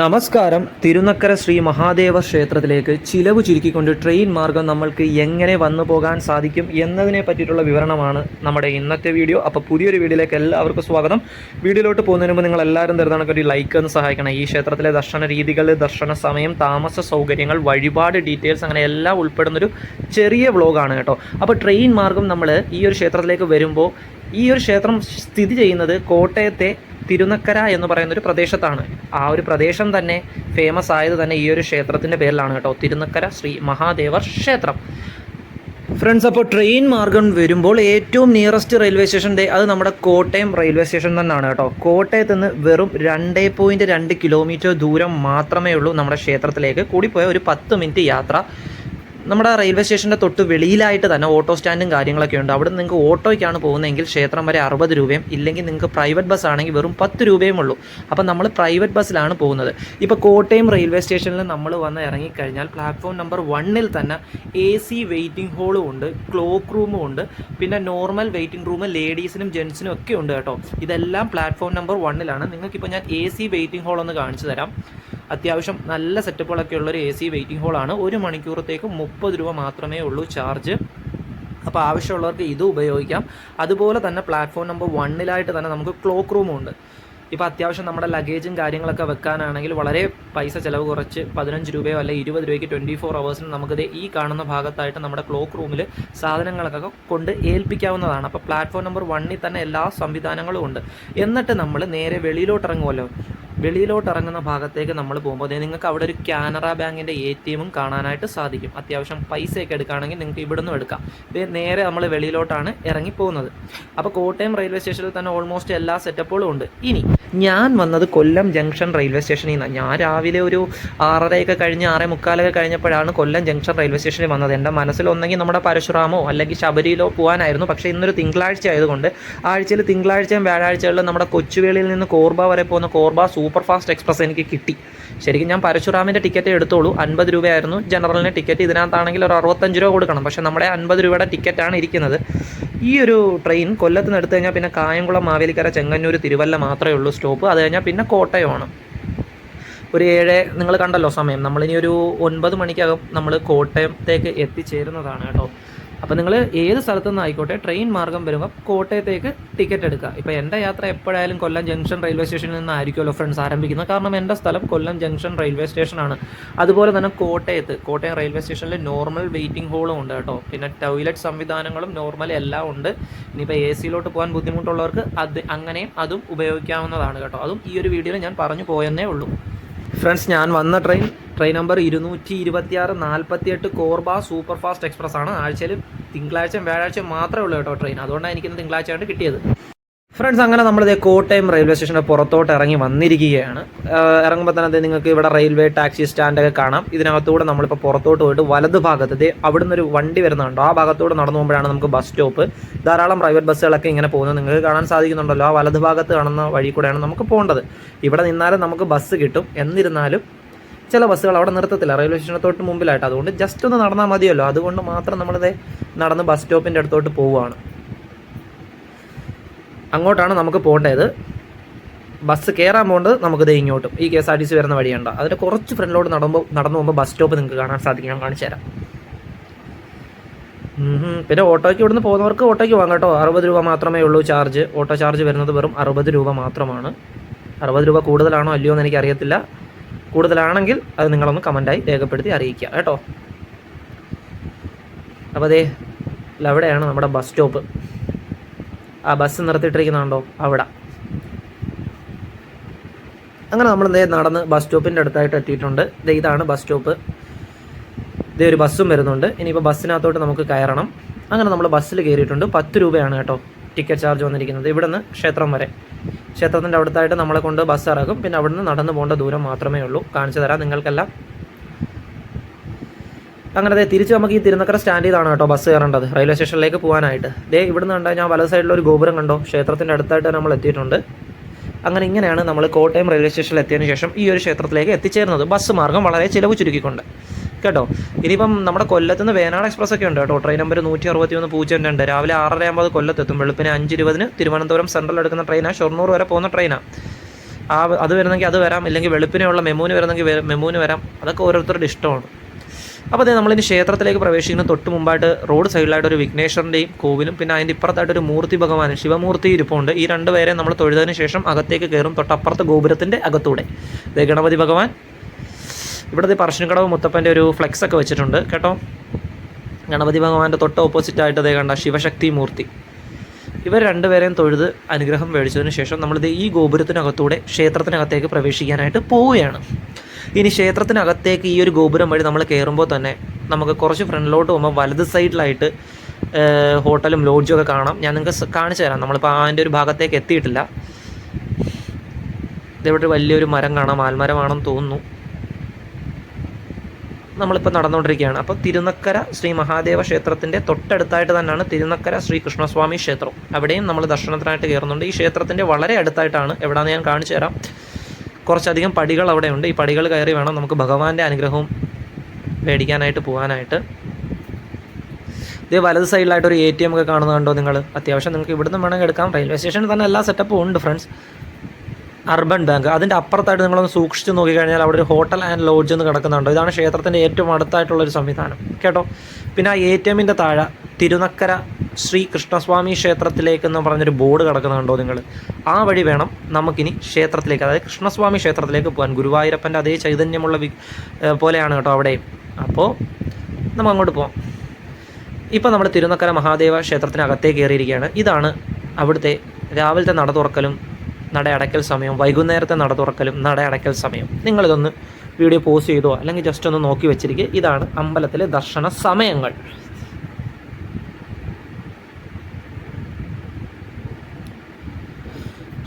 നമസ്കാരം. തിരുനക്കര ശ്രീ മഹാദേവ ക്ഷേത്രത്തിലേക്ക് ചിലവ് ചുരുക്കിക്കൊണ്ട് ട്രെയിൻ മാർഗം നമ്മൾക്ക് എങ്ങനെ വന്നു പോകാൻ സാധിക്കും എന്നതിനെ പറ്റിയിട്ടുള്ള വിവരണമാണ് നമ്മുടെ ഇന്നത്തെ വീഡിയോ. അപ്പോൾ പുതിയൊരു വീഡിയോയിലേക്ക് എല്ലാവർക്കും സ്വാഗതം. വീഡിയോയിലോട്ട് പോകുന്നതിന് മുമ്പ് നിങ്ങൾ എല്ലാവരും തരുന്നതാണ് ഒരു ലൈക്ക് ഒന്ന് സഹായിക്കണം. ഈ ക്ഷേത്രത്തിലെ ദർശന രീതികൾ ദർശന സമയം താമസ സൗകര്യങ്ങൾ വഴിപാട് ഡീറ്റെയിൽസ് അങ്ങനെ എല്ലാം ഉൾപ്പെടുന്നൊരു ചെറിയ വ്ളോഗാണ് കേട്ടോ. അപ്പോൾ ട്രെയിൻ മാർഗം നമ്മൾ ഈ ഒരു ക്ഷേത്രത്തിലേക്ക് വരുമ്പോൾ ഈ ഒരു ക്ഷേത്രം സ്ഥിതി ചെയ്യുന്നത് കോട്ടയത്തെ തിരുനക്കര എന്ന് പറയുന്ന ഒരു പ്രദേശത്താണ്. ആ ഒരു പ്രദേശം തന്നെ ഫേമസ് ആയത് തന്നെ ഈ ഒരു ക്ഷേത്രത്തിന്റെ പേരിലാണ് കേട്ടോ. തിരുനക്കര ശ്രീ മഹാദേവർ ക്ഷേത്രം. ഫ്രണ്ട്സ് അപ്പോൾ ട്രെയിൻ മാർഗം വരുമ്പോൾ ഏറ്റവും നിയറസ്റ്റ് റെയിൽവേ സ്റ്റേഷൻ ഡേ അത് നമ്മുടെ കോട്ടയം റെയിൽവേ സ്റ്റേഷൻ തന്നെയാണ് കേട്ടോ. കോട്ടയത്ത് നിന്ന് വെറും രണ്ടേ പോയിന്റ് രണ്ട് കിലോമീറ്റർ ദൂരം മാത്രമേ ഉള്ളൂ നമ്മുടെ ക്ഷേത്രത്തിലേക്ക് കൂടിപ്പോയ ഒരു പത്ത് മിനിറ്റ് യാത്ര. നമ്മുടെ റെയിൽവേ സ്റ്റേഷന്റെ തൊട്ട് വെളിയിലായിട്ട് തന്നെ ഓട്ടോ സ്റ്റാൻഡും കാര്യങ്ങളൊക്കെ ഉണ്ട്. അവിടെ നിങ്ങൾക്ക് ഓട്ടോയ്ക്കാണ് പോകുന്നതെങ്കിൽ ക്ഷേത്രം വരെ അറുപത് രൂപയും ഇല്ലെങ്കിൽ നിങ്ങൾക്ക് പ്രൈവറ്റ് ബസ് ആണെങ്കിൽ വെറും പത്ത് രൂപയും ഉള്ളൂ. അപ്പോൾ നമ്മൾ പ്രൈവറ്റ് ബസ്സിലാണ് പോകുന്നത്. ഇപ്പോൾ കോട്ടയം റെയിൽവേ സ്റ്റേഷനിൽ നമ്മൾ വന്ന് ഇറങ്ങിക്കഴിഞ്ഞാൽ പ്ലാറ്റ്ഫോം നമ്പർ വണ്ണിൽ തന്നെ എ സി വെയിറ്റിംഗ് ഹോളും ഉണ്ട് ക്ലോക്ക് റൂമും ഉണ്ട് പിന്നെ നോർമൽ വെയിറ്റിംഗ് റൂം ലേഡീസിനും ജെൻസിനും ഒക്കെ ഉണ്ട് കേട്ടോ. ഇതെല്ലാം പ്ലാറ്റ്ഫോം നമ്പർ വണ്ണിലാണ് നിങ്ങൾക്കിപ്പോൾ ഞാൻ എ സി വെയിറ്റിംഗ് ഹോൾ ഒന്ന് കാണിച്ചു തരാം. അത്യാവശ്യം നല്ല സെറ്റപ്പുകളൊക്കെ ഉള്ളൊരു എ സി വെയിറ്റിംഗ് ഹോളാണ്. ഒരു മണിക്കൂറത്തേക്ക് മുപ്പത് രൂപ മാത്രമേ ഉള്ളൂ ചാർജ്. അപ്പോൾ ആവശ്യമുള്ളവർക്ക് ഇത് ഉപയോഗിക്കാം. അതുപോലെ തന്നെ പ്ലാറ്റ്ഫോം നമ്പർ വണ്ണിലായിട്ട് തന്നെ നമുക്ക് ക്ലോക്ക് റൂമുണ്ട് ഇപ്പോൾ അത്യാവശ്യം നമ്മുടെ ലഗേജും കാര്യങ്ങളൊക്കെ വെക്കാനാണെങ്കിൽ വളരെ പൈസ ചിലവ് കുറച്ച് പതിനഞ്ച് രൂപയോ അല്ലെങ്കിൽ ഇരുപത് രൂപയ്ക്ക് ട്വന്റി ഫോർ അവേഴ്സിന് നമുക്കിത് ഈ കാണുന്ന ഭാഗത്തായിട്ട് നമ്മുടെ ക്ലോക്ക് റൂമിൽ സാധനങ്ങളൊക്കെ കൊണ്ട് ഏൽപ്പിക്കാവുന്നതാണ്. അപ്പോൾ പ്ലാറ്റ്ഫോം നമ്പർ വണ്ണിൽ തന്നെ എല്ലാ സംവിധാനങ്ങളും ഉണ്ട്. എന്നിട്ട് നമ്മൾ നേരെ വെളിയിലോട്ട് ഇറങ്ങുമല്ലോ വെളിയിലോട്ട് ഇറങ്ങുന്ന ഭാഗത്തേക്ക് നമ്മൾ പോകുമ്പോൾ നിങ്ങൾക്ക് അവിടെ ഒരു കാനറ ബാങ്കിന്റെ എ ടി എമ്മും കാണാനായിട്ട് സാധിക്കും. അത്യാവശ്യം പൈസയൊക്കെ എടുക്കുകയാണെങ്കിൽ നിങ്ങൾക്ക് ഇവിടുന്ന് എടുക്കാം. നേരെ നമ്മൾ വെളിയിലോട്ടാണ് ഇറങ്ങി പോകുന്നത്. അപ്പോൾ കോട്ടയം റെയിൽവേ സ്റ്റേഷനിൽ തന്നെ ഓൾമോസ്റ്റ് എല്ലാ സെറ്റപ്പുകളും ഉണ്ട്. ഇനി ഞാൻ വന്നത് കൊല്ലം ജംഗ്ഷൻ റെയിൽവേ സ്റ്റേഷനിൽ നിന്നാണ്. ഞാൻ രാവിലെ ഒരു ആറരയൊക്കെ കഴിഞ്ഞ് ആറേ മുക്കാലൊക്കെ കഴിഞ്ഞപ്പോഴാണ് കൊല്ലം ജംഗ്ഷൻ റെയിൽവേ സ്റ്റേഷനിൽ വന്നത്. എന്റെ മനസ്സിൽ ഒന്നെങ്കിൽ നമ്മുടെ പരശുറാമോ അല്ലെങ്കിൽ ശബരിയിലോ പോകാനായിരുന്നു. പക്ഷേ ഇന്നൊരു തിങ്കളാഴ്ച ആയതുകൊണ്ട് ആഴ്ചയിൽ തിങ്കളാഴ്ചയും വ്യാഴാഴ്ചകളിലും നമ്മുടെ കൊച്ചുവേളിയിൽ നിന്ന് കോർബ വരെ പോകുന്ന കോർബ സൂപ്പർ ഫാസ്റ്റ് എക്സ്പ്രസ് എനിക്ക് കിട്ടി. ശരിക്കും ഞാൻ പരശുറാമിന്റെ ടിക്കറ്റ് എടുത്തോളൂ. അൻപത് രൂപയായിരുന്നു. ജനറലിന് ടിക്കറ്റ് ഇതിനകത്താണെങ്കിൽ ഒരു അറുപത്തഞ്ച് രൂപ കൊടുക്കണം. പക്ഷേ നമ്മുടെ അൻപത് രൂപയുടെ ടിക്കറ്റാണ് ഇരിക്കുന്നത്. ഈ ഒരു ട്രെയിൻ കൊല്ലത്ത് നിന്ന് എടുത്തു കഴിഞ്ഞാൽ പിന്നെ കായംകുളം മാവേലിക്കര ചെങ്ങന്നൂർ തിരുവല്ല മാത്രമേ ഉള്ളൂ സ്റ്റോപ്പ്. അത് കഴിഞ്ഞാൽ പിന്നെ കോട്ടയമാണ്. ഒരു ഏഴ് നിങ്ങൾ കണ്ടല്ലോ സമയം. നമ്മളിനി ഒരു ഒൻപത് മണിക്കകം നമ്മൾ കോട്ടയത്തേക്ക് എത്തിച്ചേരുന്നതാണ് കേട്ടോ. അപ്പോൾ നിങ്ങൾ ഏത് സ്ഥലത്തു നിന്ന് ആയിക്കോട്ടെ ട്രെയിൻ മാർഗം വരുമ്പോൾ കോട്ടയത്തേക്ക് ടിക്കറ്റ് എടുക്കുക. ഇപ്പോൾ എന്റെ യാത്ര എപ്പോഴായാലും കൊല്ലം ജംഗ്ഷൻ റെയിൽവേ സ്റ്റേഷനിൽ നിന്നായിരിക്കുമല്ലോ ഫ്രണ്ട്സ് ആരംഭിക്കുന്നത്. കാരണം എന്റെ സ്ഥലം കൊല്ലം ജംഗ്ഷൻ റെയിൽവേ സ്റ്റേഷനാണ് അതുപോലെ തന്നെ കോട്ടയത്ത് കോട്ടയം റെയിൽവേ സ്റ്റേഷനിൽ നോർമൽ വെയിറ്റിംഗ് ഹോളും ഉണ്ട് കേട്ടോ. പിന്നെ ടോയ്ലറ്റ് സംവിധാനങ്ങളും നോർമൽ എല്ലാം ഉണ്ട്. ഇനിയിപ്പോൾ എ സിയിലോട്ട് പോകാൻ ബുദ്ധിമുട്ടുള്ളവർക്ക് അത് അങ്ങനെയും അതും ഉപയോഗിക്കാവുന്നതാണ് കേട്ടോ. അതും ഈ ഒരു വീഡിയോയിൽ ഞാൻ പറഞ്ഞു പോയെന്നേ ഉള്ളൂ. ഫ്രണ്ട്സ് ഞാൻ വന്ന ട്രെയിൻ ട്രെയിൻ നമ്പർ ഇരുന്നൂറ്റി ഇരുപത്തിയാറ് നാൽപ്പത്തിയെട്ട് കോർബ സൂപ്പർ ഫാസ്റ്റ് എക്സ്പ്രസ് ആണ് ആഴ്ചയിൽ തിങ്കളാഴ്ചയും വ്യാഴാഴ്ചയും മാത്രമേ ഉള്ളൂ കേട്ടോ ട്രെയിൻ അതുകൊണ്ടാണ് എനിക്ക് തിങ്കളാഴ്ച കിട്ടിയത്. ഫ്രണ്ട്സ് അങ്ങനെ നമ്മളിത് കോട്ടയം റെയിൽവേ സ്റ്റേഷന്റെ പുറത്തോട്ട് ഇറങ്ങി വന്നിരിക്കുകയാണ്. ഇറങ്ങുമ്പോൾ തന്നെ നിങ്ങൾക്ക് ഇവിടെ റെയിൽവേ ടാക്സി സ്റ്റാൻഡൊക്കെ കാണാം. ഇതിനകത്തൂടെ നമ്മളിപ്പോൾ പുറത്തോട്ട് പോയിട്ട് വലത് ഭാഗത്ത് ദേ അവിടുന്ന് ഒരു വണ്ടി വരുന്നുണ്ടോ. ആ ഭാഗത്തൂടെ നടന്നു പോകുമ്പോഴാണ് നമുക്ക് ബസ് സ്റ്റോപ്പ് ധാരാളം പ്രൈവറ്റ് ബസ്സുകളൊക്കെ ഇങ്ങനെ പോകുന്നത് നിങ്ങൾക്ക് കാണാൻ സാധിക്കുന്നുണ്ടല്ലോ. ആ വലത് ഭാഗത്ത് കാണുന്ന വഴി കൂടെയാണ് നമുക്ക് പോകേണ്ടത്. ഇവിടെ നിന്നാലും നമുക്ക് ബസ് കിട്ടും. എന്നിരുന്നാലും ചില ബസ്സുകൾ അവിടെ നിർത്തത്തില്ല. റെയിൽവേ സ്റ്റേഷന് തൊട്ട് മുമ്പിലായിട്ട്. അതുകൊണ്ട് ജസ്റ്റ് ഒന്ന് നടന്നാൽ മതിയല്ലോ. അതുകൊണ്ട് മാത്രം നമ്മളിത് നടന്ന് ബസ് സ്റ്റോപ്പിന്റെ അടുത്തോട്ട് പോവുകയാണ്. അങ്ങോട്ടാണ് നമുക്ക് പോകേണ്ടത് ബസ് കയറാൻ പോകേണ്ടത് നമുക്ക് ദേ ഇങ്ങോട്ടും. ഈ K S R T C വരുന്ന വഴിയുണ്ട്. അതിന്റെ കുറച്ച് ഫ്രണ്ടിലോട്ട് നടന്നുമ്പോൾ നടന്നു പോകുമ്പോൾ ബസ് സ്റ്റോപ്പ് നിങ്ങൾക്ക് കാണാൻ സാധിക്കും. ഞാൻ കാണിച്ചു തരാം. പിന്നെ ഓട്ടോയ്ക്ക് ഇവിടുന്ന് പോകുന്നവർക്ക് ഓട്ടോയ്ക്ക് പോകാം കേട്ടോ. അറുപത് രൂപ മാത്രമേ ഉള്ളൂ ചാർജ്. ഓട്ടോ ചാർജ് വരുന്നത് വെറും അറുപത് രൂപ മാത്രമാണ്. അറുപത് രൂപ കൂടുതലാണോ അല്ലയോ എന്ന് എനിക്ക് അറിയത്തില്ല കൂടുതലാണെങ്കിൽ അത് നിങ്ങളൊന്ന് കമന്റായി രേഖപ്പെടുത്തി അറിയിക്കുക കേട്ടോ. അപ്പോൾ അതേ അവിടെയാണ് നമ്മുടെ ബസ് സ്റ്റോപ്പ് ആ ബസ് നിർത്തിയിട്ടിരിക്കുന്നുണ്ടോ? അവിടെ. അങ്ങനെ നമ്മൾ ദേ നടന്ന് ബസ് സ്റ്റോപ്പിന്റെ അടുത്തായിട്ട് എത്തിയിട്ടുണ്ട്. ദേ ഇതാണ് ബസ് സ്റ്റോപ്പ് ഇതേ ഒരു ബസ്സും വരുന്നുണ്ട്. ഇനിയിപ്പോൾ ബസ്സിനകത്തോട്ട് നമുക്ക് കയറണം. അങ്ങനെ നമ്മൾ ബസ്സിൽ കയറിയിട്ടുണ്ട്. പത്ത് രൂപയാണ് കേട്ടോ ടിക്കറ്റ് ചാർജ് വന്നിരിക്കുന്നത്. ഇവിടുന്ന് ക്ഷേത്രം വരെ. ക്ഷേത്രത്തിന്റെ അടുത്തായിട്ട് നമ്മളെ കൊണ്ട് ബസ് ഇറക്കും പിന്നെ അവിടുന്ന് നടന്നു പോകേണ്ട ദൂരം മാത്രമേ ഉള്ളൂ. കാണിച്ചു തരാം നിങ്ങൾക്കെല്ലാം. അങ്ങനെ അതെ തിരിച്ച് നമുക്ക് ഈ തിരുനക്കര സ്റ്റാൻഡിൽ ചെയ്താണ് കേട്ടോ ബസ് കയറേണ്ടത്. റെയിൽവേ സ്റ്റേഷനിലേക്ക് പോകാനായിട്ട്. ദേ ഇവിടുന്ന് കണ്ടാൽ ഞാൻ വലത് സൈഡിൽ ഒരു ഗോപുരം കണ്ടോ? ക്ഷേത്രത്തിന്റെ അടുത്തായിട്ട് നമ്മൾ എത്തിയിട്ടുണ്ട്. അങ്ങനെ ഇങ്ങനെയാണ് നമ്മൾ കോട്ടയം റെയിൽവേ സ്റ്റേഷനിൽ എത്തിയതിനു ശേഷം ഈ ഒരു ക്ഷേത്രത്തിലേക്ക് എത്തിച്ചേരുന്നത്. ബസ് മാർഗം വളരെ ചിലവ് ചുരുക്കിക്കൊണ്ട്. കേട്ടോ. ഇനിയിപ്പം നമ്മുടെ കൊല്ലത്ത് നിന്ന് വേനാട് എക്സ്പ്രസ് ഒക്കെ ഉണ്ട് കേട്ടോ. ട്രെയിൻ നമ്പർ നൂറ്റി അറുപത്തി ഒന്ന് പൂജ്യം രണ്ട്. രാവിലെ ആറര ആകുമ്പോൾ കൊല്ലത്തെത്തും. വെളുപ്പിന് അഞ്ച് ഇരുപതിന് തിരുവനന്തപുരം സെൻട്രൽ എടുക്കുന്ന ട്രെയിനാണ് ഷൊർണൂർ വരെ പോകുന്ന ട്രെയിനാണ് ആ. അത് വരുന്നെങ്കിൽ അത് വരാം. ഇല്ലെങ്കിൽ വെളുപ്പിനെയുള്ള മെമൂന് വരുന്നെങ്കിൽ മെമൂന് വരാം. അതൊക്കെ ഓരോരുത്തരുടെ ഇഷ്ടമാണ്. അപ്പോൾ അതേ നമ്മളിനി ക്ഷേത്രത്തിലേക്ക് പ്രവേശിക്കുന്ന തൊട്ട് മുമ്പായിട്ട് റോഡ് സൈഡിലായിട്ട് ഒരു വിഘ്നേശ്വരന്റെയും കോവിലും പിന്നെ അതിന്റെ ഇപ്പുറത്തായിട്ട് ഒരു മൂർത്തി ഭഗവാൻ ശിവമൂർത്തി ഇരിപ്പുണ്ട്. ഈ രണ്ട് പേരെ നമ്മൾ തൊഴുതതിന് ശേഷം അകത്തേക്ക് കയറും. തൊട്ടപ്പുറത്ത് ഗോപുരത്തിന്റെ അകത്തൂടെ. ഗണപതി ഭഗവാൻ ഇവിടുത്തെ പറശ്ശിനിക്കടവ് മുത്തപ്പന്റെ ഒരു ഫ്ലെക്സ് ഒക്കെ വെച്ചിട്ടുണ്ട് കേട്ടോ? ഗണപതി ഭഗവാന്റെ തൊട്ട് ഓപ്പോസിറ്റ് ആയിട്ട് അതേ കണ്ട ശിവശക്തി മൂർത്തി. ഇവർ രണ്ടുപേരെയും തൊഴുത് അനുഗ്രഹം മേടിച്ചതിന് ശേഷം നമ്മളിത് ഈ ഗോപുരത്തിനകത്തൂടെ ക്ഷേത്രത്തിനകത്തേക്ക് പ്രവേശിക്കാനായിട്ട് പോവുകയാണ്. ഇനി ക്ഷേത്രത്തിനകത്തേക്ക് ഈ ഒരു ഗോപുരം വഴി നമ്മൾ കയറുമ്പോൾ തന്നെ നമുക്ക് കുറച്ച് ഫ്രണ്ടിലോട്ട് പോകുമ്പോൾ വലത് സൈഡിലായിട്ട് ഹോട്ടലും ലോഡ്ജും ഒക്കെ കാണാം. ഞാൻ നിങ്ങൾക്ക് കാണിച്ചു തരാം. നമ്മളിപ്പോൾ അതിന്റെ ഒരു ഭാഗത്തേക്ക് എത്തിയിട്ടില്ല. ഇതേപോലെ വലിയൊരു മരം കാണാം. ആൽമരമാണെന്ന് തോന്നുന്നു. നമ്മളിപ്പോൾ നടന്നുകൊണ്ടിരിക്കുകയാണ്. അപ്പോൾ തിരുനക്കര ശ്രീ മഹാദേവ ക്ഷേത്രത്തിന്റെ തൊട്ടടുത്തായിട്ട് തന്നെയാണ് തിരുനക്കര ശ്രീ കൃഷ്ണസ്വാമി ക്ഷേത്രം. അവിടെയും നമ്മൾ ദർശനത്തിനായിട്ട് കയറുന്നുണ്ട്. ഈ ക്ഷേത്രത്തിന്റെ വളരെ അടുത്തായിട്ടാണ് എവിടെയാണെന്ന് ഞാൻ കാണിച്ചു തരാം. കുറച്ചധികം പടികൾ അവിടെയുണ്ട്. ഈ പടികൾ കയറി വേണം നമുക്ക് ഭഗവാന്റെ അനുഗ്രഹവും മേടിക്കാനായിട്ട് പോകാനായിട്ട്. ഇതേ വലത് സൈഡിലായിട്ട് ഒരു എ ടി എം ഒക്കെ കാണുന്നുണ്ടോ നിങ്ങൾ? അത്യാവശ്യം നിങ്ങൾക്ക് ഇവിടുന്ന് വേണമെങ്കിൽ എടുക്കാം. റെയിൽവേ സ്റ്റേഷനിൽ തന്നെ എല്ലാ സെറ്റപ്പും ഉണ്ട് ഫ്രണ്ട്സ് അർബൻ ബാങ്ക് അതിന്റെ അപ്പുറത്തായിട്ട് നിങ്ങളൊന്ന് സൂക്ഷിച്ച് നോക്കിക്കഴിഞ്ഞാൽ അവിടെ ഒരു ഹോട്ടൽ ആൻഡ് ലോഡ്ജ് എന്ന് കിടക്കുന്നുണ്ട്. ഇതാണ് ക്ഷേത്രത്തിന്റെ ഏറ്റവും അടുത്തായിട്ടുള്ള ഒരു സംവിധാനം. കേട്ടോ? പിന്നെ ആ എ ടി എമ്മിന്റെ താഴെ തിരുനക്കര ശ്രീ കൃഷ്ണസ്വാമി ക്ഷേത്രത്തിലേക്കെന്ന് പറഞ്ഞൊരു ബോർഡ് കിടക്കുന്നുണ്ടോ നിങ്ങൾ? ആ വഴി വേണം നമുക്കിനി ക്ഷേത്രത്തിലേക്ക് അതായത് കൃഷ്ണസ്വാമി ക്ഷേത്രത്തിലേക്ക് പോകാൻ. ഗുരുവായൂരപ്പന്റെ അതേ ചൈതന്യമുള്ള പോലെയാണ് കേട്ടോ അവിടെയും. അപ്പോൾ നമ്മൾ അങ്ങോട്ട് പോകാം ഇപ്പോൾ നമ്മൾ തിരുനക്കര മഹാദേവ ക്ഷേത്രത്തിനകത്തേക്ക് കയറിയിരിക്കുകയാണ്. ഇതാണ് അവിടുത്തെ രാവിലത്തെ നട തുറക്കലും നട അടയ്ക്കൽ സമയം വൈകുന്നേരത്തെ നട തുറക്കലും നട അടയ്ക്കൽ സമയം. നിങ്ങളിതൊന്ന് വീഡിയോ പോസ്റ്റ് ചെയ്തോ അല്ലെങ്കിൽ ജസ്റ്റ് ഒന്ന് നോക്കി വെച്ചിരിക്കുക ഇതാണ് അമ്പലത്തിലെ ദർശന സമയങ്ങൾ.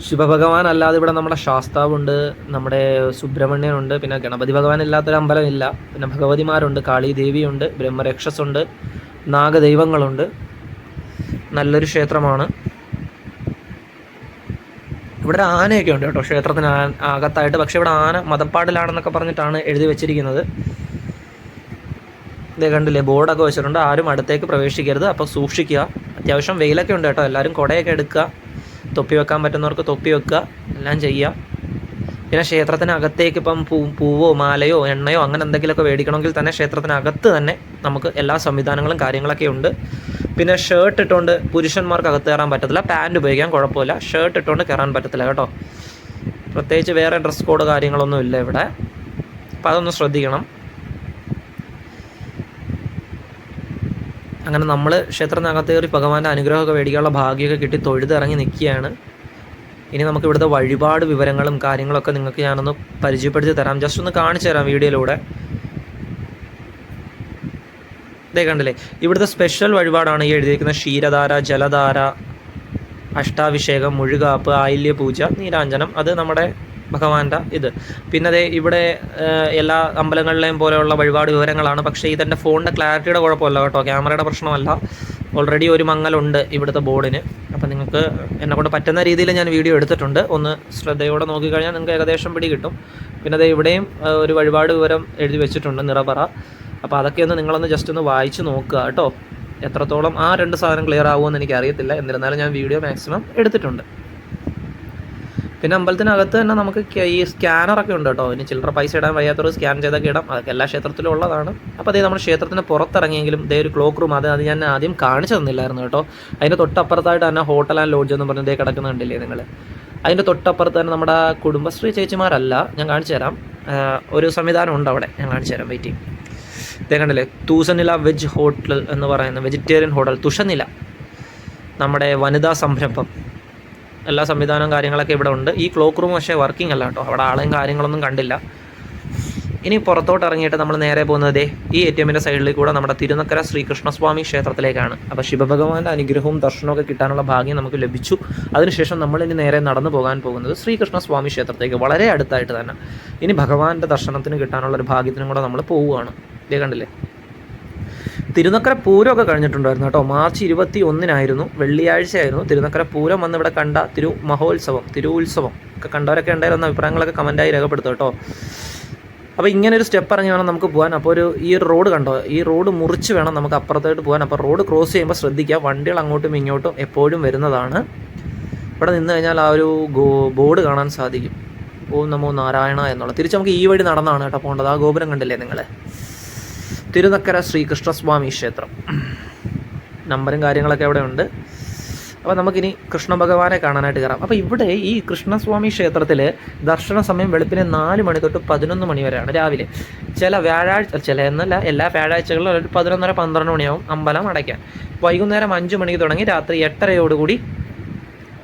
ശിവഭഗവാൻ അല്ലാതെ ഇവിടെ നമ്മുടെ ശാസ്താവുണ്ട് നമ്മുടെ സുബ്രഹ്മണ്യനുണ്ട് പിന്നെ ഗണപതി ഭഗവാൻ ഇല്ലാത്തൊരു അമ്പലമില്ല പിന്നെ ഭഗവതിമാരുണ്ട് കാളി ദേവിയുണ്ട് ബ്രഹ്മരക്ഷസുണ്ട് നാഗദൈവങ്ങളുണ്ട്. നല്ലൊരു ക്ഷേത്രമാണ്. ഇവിടെ ആനയൊക്കെ ഉണ്ട് കേട്ടോ ക്ഷേത്രത്തിന് അകത്തായിട്ട്. പക്ഷേ ഇവിടെ ആന മതപ്പാടിലാണെന്നൊക്കെ പറഞ്ഞിട്ടാണ് എഴുതി വെച്ചിരിക്കുന്നത്. ഇതേ കണ്ടില്ലേ ബോർഡൊക്കെ വെച്ചിട്ടുണ്ട്. ആരും അടുത്തേക്ക് പ്രവേശിക്കരുത്. അപ്പോൾ സൂക്ഷിക്കുക. അത്യാവശ്യം വെയിലൊക്കെ ഉണ്ട് കേട്ടോ. എല്ലാവരും കുടയൊക്കെ എടുക്കുക. തൊപ്പി വെക്കാൻ പറ്റുന്നവർക്ക് തൊപ്പി വെക്കുക. എല്ലാം ചെയ്യുക. പിന്നെ ക്ഷേത്രത്തിനകത്തേക്ക് ഇപ്പം പൂ പൂവോ മാലയോ എണ്ണയോ അങ്ങനെ എന്തെങ്കിലുമൊക്കെ മേടിക്കണമെങ്കിൽ തന്നെ ക്ഷേത്രത്തിനകത്ത് തന്നെ നമുക്ക് എല്ലാ സംവിധാനങ്ങളും കാര്യങ്ങളൊക്കെ ഉണ്ട്. പിന്നെ ഷർട്ട് ഇട്ടുകൊണ്ട് പുരുഷന്മാർക്ക് അകത്ത് കയറാൻ പറ്റത്തില്ല. പാന്റ് ഉപയോഗിക്കാൻ കുഴപ്പമില്ല. ഷർട്ട് ഇട്ടുകൊണ്ട് കയറാൻ പറ്റത്തില്ല കേട്ടോ. പ്രത്യേകിച്ച് വേറെ ഡ്രസ് കോഡ് കാര്യങ്ങളൊന്നും ഇല്ല ഇവിടെ. അപ്പോൾ അതൊന്ന് ശ്രദ്ധിക്കണം. അങ്ങനെ നമ്മൾ ക്ഷേത്രത്തിനകത്ത് കയറി ഭഗവാന്റെ അനുഗ്രഹമൊക്കെ മേടിക്കാനുള്ള ഭാഗ്യമൊക്കെ കിട്ടി തൊഴുതിറങ്ങി നിൽക്കുകയാണ്. ഇനി നമുക്ക് ഇവിടുത്തെ വഴിപാട് വിവരങ്ങളും കാര്യങ്ങളൊക്കെ നിങ്ങൾക്ക് ഞാനൊന്ന് പരിചയപ്പെടുത്തി തരാം. ജസ്റ്റ് ഒന്ന് കാണിച്ചു തരാം വീഡിയോയിലൂടെ. ഇതേ കണ്ടില്ലേ? ഇവിടുത്തെ സ്പെഷ്യൽ വഴിപാടാണ് ഈ എഴുതിയിരിക്കുന്നത് ക്ഷീരധാര ജലധാര അഷ്ടാഭിഷേകം മുഴുകാപ്പ് ആയില്യ പൂജ നീരാഞ്ജനം. അത് നമ്മുടെ ഭഗവാന്റെ ഇത്. പിന്നെ അതേ ഇവിടെ എല്ലാ അമ്പലങ്ങളിലെയും പോലെയുള്ള വഴിപാട് വിവരങ്ങളാണ്. പക്ഷേ ഇതെന്റെ ഫോണിന്റെ ക്ലാരിറ്റിയുടെ കുഴപ്പമല്ല കേട്ടോ. ക്യാമറയുടെ പ്രശ്നമല്ല. ഓൾറെഡി ഒരു മങ്ങലുണ്ട് ഇവിടുത്തെ ബോർഡിന് അപ്പോൾ നിങ്ങൾക്ക് എന്നെ കൊണ്ട് പറ്റുന്ന രീതിയിൽ ഞാൻ വീഡിയോ എടുത്തിട്ടുണ്ട്. ഒന്ന് ശ്രദ്ധയോടെ നോക്കിക്കഴിഞ്ഞാൽ നിങ്ങൾക്ക് ഏകദേശം പിടി കിട്ടും. പിന്നെ അത് ഇവിടെയും ഒരു വഴിപാട് വിവരം എഴുതി വെച്ചിട്ടുണ്ട് നിറപറ. അപ്പോൾ അതൊക്കെ ഒന്ന് നിങ്ങളൊന്ന് ജസ്റ്റ് ഒന്ന് വായിച്ച് നോക്കുക കേട്ടോ. എത്രത്തോളം ആ രണ്ട് സാധനം ക്ലിയർ ആവുമെന്ന് എനിക്കറിയത്തില്ല. എന്നിരുന്നാലും ഞാൻ വീഡിയോ മാക്സിമം എടുത്തിട്ടുണ്ട്. പിന്നെ അമ്പലത്തിനകത്ത് തന്നെ നമുക്ക് ഈ സ്കാനറൊക്കെ ഉണ്ട് കേട്ടോ. ഇനി ചില്ലറ പൈസ ഇടാൻ വയ്യാത്തവർ സ്കാൻ ചെയ്തൊക്കെ ഇടാം. അതൊക്കെ എല്ലാ ക്ഷേത്രത്തിലും ഉള്ളതാണ്. അപ്പോൾ അതേ നമ്മുടെ ക്ഷേത്രത്തിന് പുറത്തിറങ്ങിയെങ്കിലും ഇതേ ഒരു ക്ലോക്ക് റൂം അത് അത് ഞാൻ ആദ്യം കാണിച്ചു തന്നില്ലായിരുന്നു കേട്ടോ. അതിന്റെ തൊട്ടപ്പുറത്തായിട്ട് തന്നെ ഹോട്ടൽ ആൻഡ് ലോഡ്ജ് എന്ന് പറഞ്ഞ് ഇതേ കിടക്കുന്ന കണ്ടില്ലേ നിങ്ങൾ അതിന്റെ തൊട്ടപ്പുറത്ത് തന്നെ നമ്മുടെ കുടുംബശ്രീ ചേച്ചിമാരല്ല. ഞാൻ കാണിച്ചു തരാം. ഒരു സംവിധാനം ഉണ്ട് അവിടെ. ഞാൻ കാണിച്ചു തരാം. വെയിറ്റ് ചെയ്യും. ഇതേ കണ്ടില്ലേ? തൂസനില വെജ് ഹോട്ടൽ എന്ന് പറയുന്ന വെജിറ്റേറിയൻ ഹോട്ടൽ തുഷനില. നമ്മുടെ വനിതാ സംരംഭം. എല്ലാ സംവിധാനവും കാര്യങ്ങളൊക്കെ ഇവിടെ ഉണ്ട്. ഈ ക്ലോക്ക് റൂം പക്ഷേ വർക്കിംഗ് അല്ല കേട്ടോ. അവിടെ ആളെയും കാര്യങ്ങളൊന്നും കണ്ടില്ല. ഇനി പുറത്തോട്ട് ഇറങ്ങിയിട്ട് നമ്മൾ നേരെ പോകുന്നത് ഈ എ ടി എമ്മിന്റെ സൈഡിൽ കൂടെ നമ്മുടെ തിരുനക്കര ശ്രീകൃഷ്ണസ്വാമി ക്ഷേത്രത്തിലേക്കാണ്. അപ്പോൾ ശിവഭഗവാന്റെ അനുഗ്രഹവും ദർശനമൊക്കെ കിട്ടാനുള്ള ഭാഗ്യം നമുക്ക് ലഭിച്ചു. അതിനുശേഷം നമ്മൾ ഇനി നേരെ നടന്നു പോകാൻ പോകുന്നത് ശ്രീകൃഷ്ണസ്വാമി ക്ഷേത്രത്തേക്ക് വളരെ അടുത്തായിട്ട് തന്നെ. ഇനി ഭഗവാന്റെ ദർശനത്തിന് കിട്ടാനുള്ള ഒരു ഭാഗ്യത്തിനും കൂടെ നമ്മൾ പോവുകയാണ്. ഇതേ കണ്ടില്ലേ? തിരുനക്കര പൂരമൊക്കെ കഴിഞ്ഞിട്ടുണ്ടായിരുന്നു കേട്ടോ. മാർച്ച് ഇരുപത്തി ഒന്നിനായിരുന്നു വെള്ളിയാഴ്ചയായിരുന്നു തിരുനക്കര പൂരം വന്ന് ഇവിടെ കണ്ട തിരു മഹോത്സവം തിരു ഉത്സവം. ഒക്കെ കണ്ടവരൊക്കെ ഉണ്ടായിരുന്ന അഭിപ്രായങ്ങളൊക്കെ കമന്റായി രേഖപ്പെടുത്തും കേട്ടോ. അപ്പോൾ ഇങ്ങനെ ഒരു സ്റ്റെപ്പ് ഇറങ്ങി വേണം നമുക്ക് പോകാൻ. അപ്പോൾ ഒരു ഈ റോഡ് കണ്ടോ? ഈ റോഡ് മുറിച്ച് വേണം നമുക്ക് അപ്പുറത്തോട്ട് പോകാൻ. അപ്പോൾ റോഡ് ക്രോസ് ചെയ്യുമ്പോൾ ശ്രദ്ധിക്കുക വണ്ടികൾ അങ്ങോട്ടും ഇങ്ങോട്ടും എപ്പോഴും വരുന്നതാണ്. ഇവിടെ നിന്ന് കഴിഞ്ഞാൽ ആ ഒരു ബോർഡ് കാണാൻ സാധിക്കും. ഓ നമോ നാരായണ എന്നുള്ള. തിരിച്ച് നമുക്ക് ഈ വഴി നടന്നാണ് കേട്ടോ പോകേണ്ടത്. ആ ഗോപുരം കണ്ടില്ലേ നിങ്ങൾ തിരുനക്കര ശ്രീകൃഷ്ണസ്വാമി ക്ഷേത്രം. നമ്പറും കാര്യങ്ങളൊക്കെ അവിടെ ഉണ്ട്. അപ്പോൾ നമുക്കിനി കൃഷ്ണ ഭഗവാനെ കാണാനായിട്ട് കയറാം അപ്പോൾ ഇവിടെ ഈ കൃഷ്ണസ്വാമി ക്ഷേത്രത്തിൽ ദർശന സമയം വെളുപ്പിനെ നാല് മണി തൊട്ട് പതിനൊന്ന് മണി വരെയാണ് രാവിലെ. ചില വ്യാഴാഴ്ച ചില എന്നല്ല എല്ലാ വ്യാഴാഴ്ചകളിലും ഒരു പതിനൊന്നര പന്ത്രണ്ട് മണിയാവും അമ്പലം അടയ്ക്കാൻ. വൈകുന്നേരം അഞ്ച് മണിക്ക് തുടങ്ങി രാത്രി എട്ടരയോടുകൂടി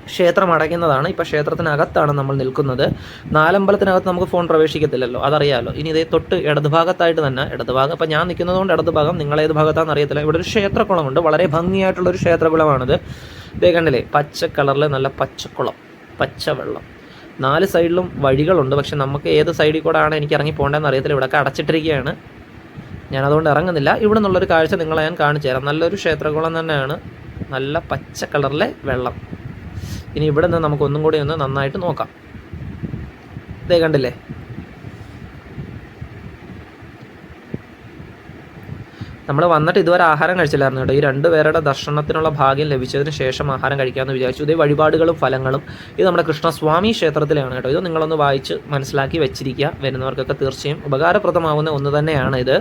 ക്ഷേത്രം അടയ്ക്കുന്നതാണ്. ഇപ്പോൾ ക്ഷേത്രത്തിനകത്താണ് നമ്മൾ നിൽക്കുന്നത്. നാലമ്പലത്തിനകത്ത് നമുക്ക് ഫോൺ പ്രവേശിക്കത്തില്ലല്ലോ. അതറിയാമല്ലോ ഇനി ഇതേ തൊട്ട് ഇടതുഭാഗത്തായിട്ട് തന്നെ ഇടതുഭാഗം ഇപ്പോൾ ഞാൻ നിൽക്കുന്നതുകൊണ്ട് ഇടതുഭാഗം നിങ്ങൾ ഏത് ഭാഗത്താണെന്ന് അറിയത്തില്ല. ഇവിടെ ഒരു ക്ഷേത്രക്കുളമുണ്ട് വളരെ ഭംഗിയായിട്ടുള്ളൊരു ക്ഷേത്രകുളമാണിത്. ഇതേ കണ്ടില്ലേ? പച്ച കളറിൽ നല്ല പച്ചക്കുളം പച്ചവെള്ളം. നാല് സൈഡിലും വഴികളുണ്ട്. പക്ഷെ നമുക്ക് ഏത് സൈഡിൽ കൂടെ ആണ് എനിക്ക് ഇറങ്ങി പോകേണ്ടതെന്ന് അറിയത്തില്ല. ഇവിടെയൊക്കെ അടച്ചിട്ടിരിക്കുകയാണ്. ഞാനതുകൊണ്ട് ഇറങ്ങുന്നില്ല. ഇവിടെ നിന്നുള്ളൊരു കാഴ്ച നിങ്ങളെ ഞാൻ കാണിച്ചു തരാം. നല്ലൊരു ക്ഷേത്രകുളം തന്നെയാണ്. നല്ല പച്ച കളറിലെ വെള്ളം. ഇനി ഇവിടെ നിന്ന് നമുക്ക് ഒന്നും കൂടി ഒന്ന് നന്നായിട്ട് നോക്കാം. ഇതേ കണ്ടില്ലേ? നമ്മൾ വന്നിട്ട് ഇതുവരെ ആഹാരം കഴിച്ചില്ലായിരുന്നു കേട്ടോ. ഈ രണ്ട് പേരുടെ ദർശനത്തിനുള്ള ഭാഗ്യം ലഭിച്ചതിന് ശേഷം ആഹാരം കഴിക്കാമെന്ന് വിചാരിച്ചു. ഇതേ വഴിപാടുകളും ഫലങ്ങളും ഇത് നമ്മുടെ കൃഷ്ണസ്വാമി ക്ഷേത്രത്തിലാണ് കേട്ടോ. ഇത് നിങ്ങളൊന്ന് വായിച്ച് മനസ്സിലാക്കി വെച്ചിരിക്കുക. വരുന്നവർക്കൊക്കെ തീർച്ചയായും ഉപകാരപ്രദമാവുന്ന ഒന്ന് തന്നെയാണ് ഇത്.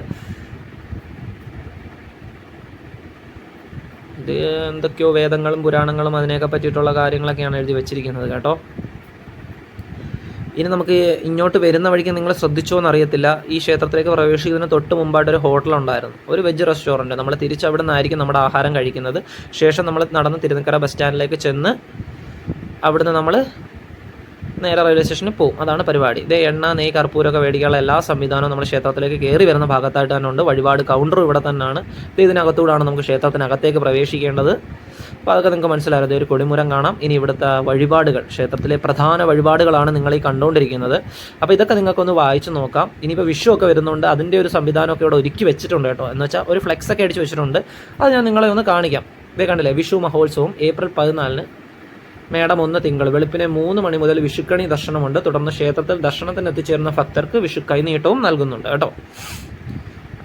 ഇത് എന്തൊക്കെയോ വേദങ്ങളും പുരാണങ്ങളും അതിനെയൊക്കെ പറ്റിയിട്ടുള്ള കാര്യങ്ങളൊക്കെയാണ് എഴുതി വെച്ചിരിക്കുന്നത് കേട്ടോ. ഇനി നമുക്ക് ഇങ്ങോട്ട് വരുന്ന വഴിക്ക് നിങ്ങൾ ശ്രദ്ധിച്ചോ എന്നറിയത്തില്ല ഈ ക്ഷേത്രത്തിലേക്ക് പ്രവേശിക്കുന്നതിന് തൊട്ട് മുമ്പായിട്ട് ഒരു ഹോട്ടൽ ഉണ്ടായിരുന്നു ഒരു വെജ് റെസ്റ്റോറന്റ്. നമ്മൾ തിരിച്ച് അവിടെ നിന്നായിരിക്കും നമ്മുടെ ആഹാരം കഴിക്കുന്നത്. ശേഷം നമ്മൾ നടന്ന് തിരുനക്കര ബസ് സ്റ്റാൻഡിലേക്ക് ചെന്ന് അവിടുന്ന് നമ്മൾ നേരെ റെയിൽവേ സ്റ്റേഷനിൽ പോകും അതാണ് പരിപാടി. ഇതേ എണ്ണ നെയ് കർപ്പൂരമൊക്കെ മേടിക്കാനുള്ള എല്ലാ സംവിധാനവും നമ്മുടെ ക്ഷേത്രത്തിലേക്ക് കയറി വരുന്ന ഭാഗത്തായിട്ട് തന്നെ ഉണ്ട്. വഴിപാട് കൗണ്ടറും ഇവിടെ തന്നെയാണ്. ഇത് ഇതിനകത്തൂടാണ് നമുക്ക് ക്ഷേത്രത്തിനകത്തേക്ക് പ്രവേശിക്കേണ്ടത്. അപ്പോൾ അതൊക്കെ നിങ്ങൾക്ക് മനസ്സിലായത് ഒരു കൊടിമുരം കാണാം. ഇനി ഇവിടുത്തെ വഴിപാടുകൾ. ക്ഷേത്രത്തിലെ പ്രധാന വഴിപാടുകളാണ് നിങ്ങൾ ഈ കണ്ടുകൊണ്ടിരിക്കുന്നത് അപ്പോൾ ഇതൊക്കെ നിങ്ങൾക്കൊന്ന് വായിച്ചു നോക്കാം. ഇനിയിപ്പോൾ ഒക്കെ വരുന്നുണ്ട്. അതിന്റെ ഒരു സംവിധാനമൊക്കെ ഇവിടെ ഒരുക്കി വെച്ചിട്ടുണ്ട് കേട്ടോ. എന്ന് വെച്ചാൽ ഒരു ഫ്ലെക്സ് ഒക്കെ അടിച്ച് വെച്ചിട്ടുണ്ട്. അത് ഞാൻ നിങ്ങളെ ഒന്ന് കാണിക്കാം. ഇതേ കണ്ടില്ലേ? വിഷു മഹോത്സവം ഏപ്രിൽ പതിനാലിന് മേടം ഒന്ന് തിങ്കൾ. വെളുപ്പിനെ മൂന്ന് മണി മുതൽ വിഷുക്കണി ദർശനമുണ്ട്. തുടർന്ന് ക്ഷേത്രത്തിൽ ദർശനത്തിന് എത്തിച്ചേരുന്ന ഭക്തർക്ക് വിഷു കൈനീട്ടവും നൽകുന്നുണ്ട് കേട്ടോ.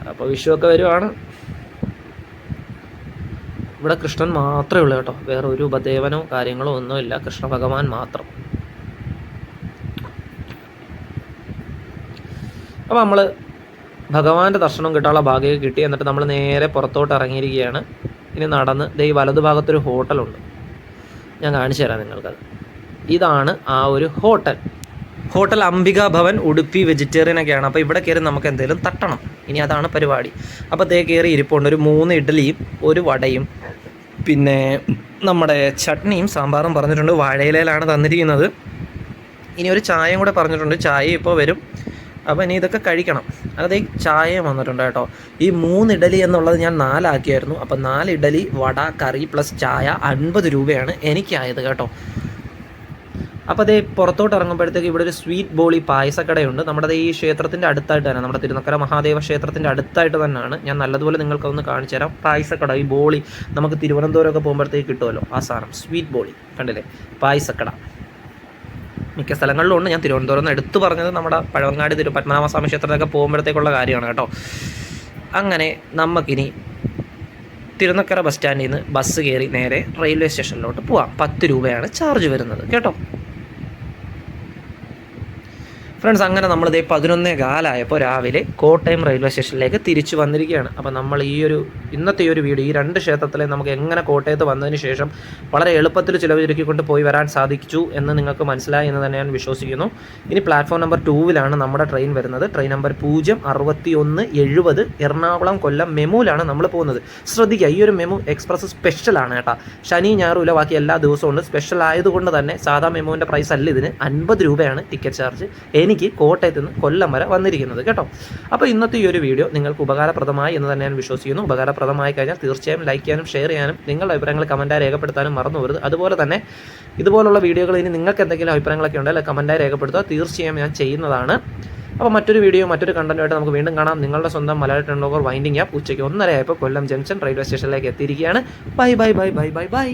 അപ്പോൾ വിഷു ഒക്കെ വരുവാണ്. ഇവിടെ കൃഷ്ണൻ മാത്രമേ ഉള്ളൂ കേട്ടോ. വേറെ ഒരു ഉപദേവനോ കാര്യങ്ങളോ ഒന്നുമില്ല. കൃഷ്ണ ഭഗവാൻ മാത്രം. അപ്പോൾ നമ്മൾ ഭഗവാന്റെ ദർശനം കിട്ടാനുള്ള ഭാഗ്യം കിട്ടി. എന്നിട്ട് നമ്മൾ നേരെ പുറത്തോട്ട് ഇറങ്ങിയിരിക്കുകയാണ്. ഇനി നടന്ന് ദേ ഈ വലതു ഭാഗത്തൊരു ഹോട്ടലുണ്ട്. ഞാൻ കാണിച്ചു തരാം നിങ്ങൾക്കത്. ഇതാണ് ആ ഒരു hotel. Hotel Ambika Bhavan Udupi vegetarian ഒക്കെയാണ്. അപ്പോൾ ഇവിടെ കയറി നമുക്ക് എന്തെങ്കിലും തട്ടണം. ഇനി അതാണ് പരിപാടി. അപ്പോൾ ദേ കയറി ഇരിപ്പുണ്ട്. ഒരു മൂന്ന് ഇഡ്ഡലിയും ഒരു വടയും പിന്നെ നമ്മുടെ ചട്നിയും സാമ്പാറും പറഞ്ഞിട്ടുണ്ട്. വാഴയിലയിലാണ് തന്നിരിക്കുന്നത്. ഇനി ഒരു ചായയും കൂടെ പറഞ്ഞിട്ടുണ്ട്. ചായ ഇപ്പോൾ വരും. അപ്പോൾ ഇനി ഇതൊക്കെ കഴിക്കണം. അതായത് ഈ ചായയും വന്നിട്ടുണ്ട് കേട്ടോ. ഈ മൂന്ന് ഇഡലി എന്നുള്ളത് ഞാൻ നാലാക്കിയായിരുന്നു. അപ്പോൾ നാല് ഇഡലി വട കറി പ്ലസ് ചായ അൻപത് രൂപയാണ് എനിക്കായത് കേട്ടോ. അപ്പോൾ അതേ പുറത്തോട്ട് ഇറങ്ങുമ്പോഴത്തേക്ക് ഇവിടെ ഒരു സ്വീറ്റ് ബോളി പായസക്കടയുണ്ട്. നമ്മുടെ ഈ ക്ഷേത്രത്തിന്റെ അടുത്തായിട്ട് തന്നെ നമ്മുടെ തിരുനക്കര മഹാദേവ ക്ഷേത്രത്തിന്റെ അടുത്തായിട്ട് തന്നെയാണ്. ഞാൻ നല്ലതുപോലെ നിങ്ങൾക്കൊന്ന് കാണിച്ചു തരാം. പായസക്കട ഈ ബോളി നമുക്ക് തിരുവനന്തപുരമൊക്കെ പോകുമ്പോഴത്തേക്ക് കിട്ടുമല്ലോ. ആ സാധനം സ്വീറ്റ് ബോളി. കണ്ടില്ലേ? പായസക്കട. മിക്ക സ്ഥലങ്ങളിലും ഉണ്ട് ഞാൻ തിരുവനന്തപുരം എടുത്തു പറഞ്ഞത് നമ്മുടെ പഴവങ്ങാടി തിരു പത്മനാഭസ്വാമി ക്ഷേത്രത്തിലൊക്കെ പോകുമ്പോഴത്തേക്കുള്ള കാര്യമാണ് കേട്ടോ. അങ്ങനെ നമുക്കിനി തിരുനക്കര ബസ് സ്റ്റാൻഡിൽ നിന്ന് ബസ് കയറി നേരെ റെയിൽവേ സ്റ്റേഷനിലോട്ട് പോവാം. പത്ത് രൂപയാണ് ചാർജ് വരുന്നത്. കേട്ടോ? ഫ്രണ്ട്സ് അങ്ങനെ നമ്മൾ ഇതേ പതിനൊന്നേ കാലായപ്പോൾ രാവിലെ കോട്ടയം റെയിൽവേ സ്റ്റേഷനിലേക്ക് തിരിച്ചു വന്നിരിക്കുകയാണ്. അപ്പോൾ നമ്മൾ ഈ ഒരു ഇന്നത്തെ ഈ ഒരു വീഡിയോ ഈ രണ്ട് ക്ഷേത്രത്തിലെ നമുക്ക് എങ്ങനെ കോട്ടയത്ത് വന്നതിന് ശേഷം വളരെ എളുപ്പത്തിൽ ചിലവ് ചുരുക്കിക്കൊണ്ട് പോയി വരാൻ സാധിച്ചു എന്ന് നിങ്ങൾക്ക് മനസ്സിലായി എന്ന് തന്നെ ഞാൻ വിശ്വസിക്കുന്നു. ഇനി പ്ലാറ്റ്ഫോം നമ്പർ ടൂവിലാണ് നമ്മുടെ ട്രെയിൻ വരുന്നത്. ട്രെയിൻ നമ്പർ പൂജ്യം അറുപത്തി ഒന്ന് എഴുപത് എറണാകുളം കൊല്ലം മെമുവിലാണ് നമ്മൾ പോകുന്നത്. ശ്രദ്ധിക്കുക ഈ ഒരു മെമു എക്സ്പ്രസ് സ്പെഷ്യലാണ് കേട്ടോ. ശനി ഞായറും ഇല്ല ബാക്കി എല്ലാ ദിവസവും ഉണ്ട്. സ്പെഷ്യൽ ആയതുകൊണ്ട് തന്നെ സാധാ മെമുവിന്റെ പ്രൈസ് അല്ല ഇതിന്. അൻപത് രൂപയാണ് ടിക്കറ്റ് ചാർജ് എനിക്ക് കോട്ടയത്ത് നിന്ന് കൊല്ലം വരെ വന്നിരിക്കുന്നത് കേട്ടോ. അപ്പോൾ ഇന്നത്തെ ഈ ഒരു വീഡിയോ നിങ്ങൾക്ക് ഉപകാരപ്രദമായി എന്ന് തന്നെ ഞാൻ വിശ്വസിക്കുന്നു. ഉപകാരപ്രദമായി കഴിഞ്ഞാൽ തീർച്ചയായും ലൈക്ക് ചെയ്യാനും ഷെയർ ചെയ്യാനും നിങ്ങളുടെ അഭിപ്രായങ്ങൾ കമന്റായി രേഖപ്പെടുത്താനും മറന്നു പോകരുത്. അതുപോലെ തന്നെ ഇതുപോലുള്ള വീഡിയോകൾ ഇനി നിങ്ങൾക്ക് എന്തെങ്കിലും അഭിപ്രായങ്ങളൊക്കെ ഉണ്ടെങ്കിൽ കമന്റായി രേഖപ്പെടുത്തുക. തീർച്ചയായും ഞാൻ ചെയ്യുന്നതാണ്. അപ്പോൾ മറ്റൊരു വീഡിയോ മറ്റൊരു കണ്ടന്റുമായിട്ട് നമുക്ക് വീണ്ടും കാണാം. നിങ്ങളുടെ സ്വന്തം മലയാള ടെണ്ണോവർ വൈൻഡിങ് ആപ്പ് ഉച്ചയ്ക്ക് ഒന്നര ആയപ്പോൾ കൊല്ലം ജംഗ്ഷൻ റെയിൽവേ സ്റ്റേഷനിലേക്ക് എത്തിയിരിക്കുകയാണ്. Bye bye bye bye bye bye